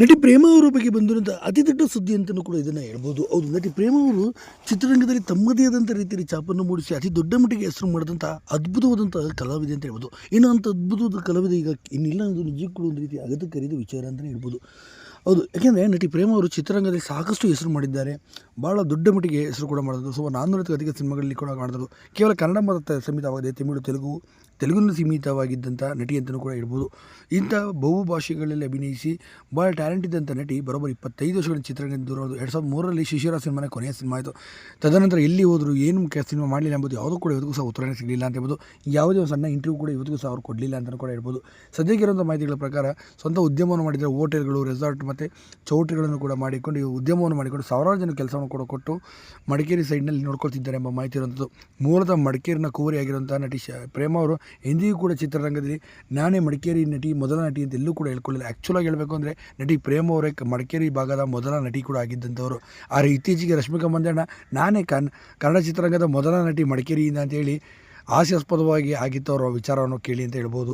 ನಟಿ ಪ್ರೇಮ ಅವರ ಬಗ್ಗೆ ಬಂದಿರುವಂಥ ಅತಿ ದೊಡ್ಡ ಸುದ್ದಿ ಅಂತಲೂ ಕೂಡ ಇದನ್ನು ಹೇಳ್ಬೋದು. ಹೌದು, ನಟಿ ಪ್ರೇಮ ಅವರು ಚಿತ್ರರಂಗದಲ್ಲಿ ತಮ್ಮದೇ ಆದಂಥ ರೀತಿಯಲ್ಲಿ ಛಾಪನ್ನು ಮೂಡಿಸಿ ಅತಿ ದೊಡ್ಡ ಮಟ್ಟಿಗೆ ಹೆಸರು ಮಾಡಿದಂಥ ಅದ್ಭುತವಾದಂಥ ಕಲಾವಿದೆ ಅಂತ ಹೇಳ್ಬೋದು. ಇನ್ನು ಅಂಥ ಅದ್ಭುತವಾದ ಕಲಾವಿದೆ ಈಗ ಇನ್ನಿಲ್ಲ ಅನ್ನೋದು ನಿಜಕ್ಕೂ ಒಂದು ರೀತಿ ಅಗತ್ಯ ಕರೆಯದ ವಿಚಾರ ಅಂತಲೇ ಹೇಳ್ಬೋದು. ಹೌದು, ಯಾಕೆಂದರೆ ನಟಿ ಪ್ರೇಮ ಅವರು ಚಿತ್ರರಂಗದಲ್ಲಿ ಸಾಕಷ್ಟು ಹೆಸರು ಮಾಡಿದ್ದಾರೆ. ಭಾಳ ದೊಡ್ಡ ಮಟ್ಟಿಗೆ ಹೆಸರು ಕೂಡ ಮಾಡಿದ್ರು. ಸುಮಾರು ನಾನ್ನೂರಕ್ಕೂ ಅಧಿಕ ಸಿನಿಮಾಗಳಲ್ಲಿ ಕೂಡ ಮಾಡಿದ್ರು ಕೇವಲ ಕನ್ನಡ ಮಾತ್ರ ಸೀಮಿತವಾಗಿದೆ, ತಮಿಳು, ತೆಲುಗು ತೆಲುಗುನಲ್ಲಿ ಸೀಮಿತವಾಗಿದ್ದಂಥ ನಟಿ ಅಂತಲೂ ಕೂಡ ಹೇಳ್ಬೋದು. ಇಂಥ ಬಹು ಭಾಷೆಗಳಲ್ಲಿ ಅಭಿನಯಿಸಿ ಭಾಳ ಟ್ಯಾಲೆಂಟ್ ಇದ್ದಂಥ ನಟಿ ಬರೋಬ್ಬರಿ ಇಪ್ಪತ್ತೈದು ವರ್ಷಗಳ ಚಿತ್ರರಂಗದಿಂದ ದೂರ ಎರಡು ಸಾವಿರದ ಮೂರರಲ್ಲಿ ಶಿಶಿರ ಸಿನಿಮಾನ ಕೊನೆಯ ಸಿನಿಮಾ ಆಯಿತು. ತದನಂತರ ಎಲ್ಲಿ ಹೋದರು, ಏನು ಕೆ ಸಿನಿಮಾ ಮಾಡಲಿಲ್ಲ ಎಂಬುದು ಯಾವುದೂ ಕೂಡ ಇವತ್ತಿಗೂ ಸಹ ಉತ್ತರನೇ ಸಿಗಲಿಲ್ಲ ಅಂತ ಹೇಳ್ಬೋದು. ಯಾವುದೇ ಒಂದು ಸಣ್ಣ ಇಂಟರ್ವ್ಯೂ ಕೂಡ ಇವತ್ತಿಗೂ ಸಹ ಅವ್ರು ಕೊಡಲಿಲ್ಲ ಅಂತಲೂ ಕೂಡ ಹೇಳ್ಬೋದು. ಸದ್ಯಕ್ಕಿರುವಂಥ ಮಾಹಿತಿಗಳ ಪ್ರಕಾರ, ಸ್ವಂತ ಉದ್ಯಮವನ್ನು ಮಾಡಿದರೆ ಹೋಟೆಲ್ಗಳು ರೆಸಾರ್ಟ್ ಮತ್ತು ಚೌಟ್ರಿಗಳನ್ನು ಕೂಡ ಮಾಡಿಕೊಂಡು, ಈ ಉದ್ಯಮವನ್ನು ಮಾಡಿಕೊಂಡು ಸಾವಿರಾರು ಜನ ಕೆಲಸವನ್ನು ಕೂಡ ಕೊಟ್ಟು ಮಡಿಕೇರಿ ಸೈಡ್ನಲ್ಲಿ ನೋಡ್ಕೊಳ್ತಿದ್ದಾರೆ ಎಂಬ ಮಾಹಿತಿ ಇರುವಂಥದ್ದು. ಮೂಲತಃ ಮಡಿಕೇರಿನ ಕುವರಿಯಾಗಿರುವಂಥ ನಟಿ ಶ, ಪ್ರೇಮ ಅವರು ಎಂದಿಗೂ ಕೂಡ ಚಿತ್ರರಂಗದಲ್ಲಿ ನಾನೇ ಮಡಿಕೇರಿ ನಟಿ, ಮೊದಲ ನಟಿ ಅಂತ ಎಲ್ಲೂ ಕೂಡ ಹೇಳ್ಕೊಳ್ಳಿಲ್ಲ. ಆ್ಯಕ್ಚುಲಾಗಿ ಹೇಳಬೇಕು ಅಂದರೆ ನಟಿ ಪ್ರೇಮ ಅವರೇ ಮಡಿಕೇರಿ ಭಾಗದ ಮೊದಲ ನಟಿ ಕೂಡ ಆಗಿದ್ದಂಥವರು. ಆದರೆ ಇತ್ತೀಚೆಗೆ ರಶ್ಮಿಕಾ ಮಂದಣ್ಣ ನಾನೇ ಕನ್, ಕನ್ನಡ ಚಿತ್ರರಂಗದ ಮೊದಲ ನಟಿ ಮಡಿಕೇರಿಯಿಂದ ಅಂತೇಳಿ ಹಾಸ್ಯಾಸ್ಪದವಾಗಿ ಅವರ ವಿಚಾರವನ್ನು ಕೇಳಿ ಅಂತ ಹೇಳ್ಬೋದು.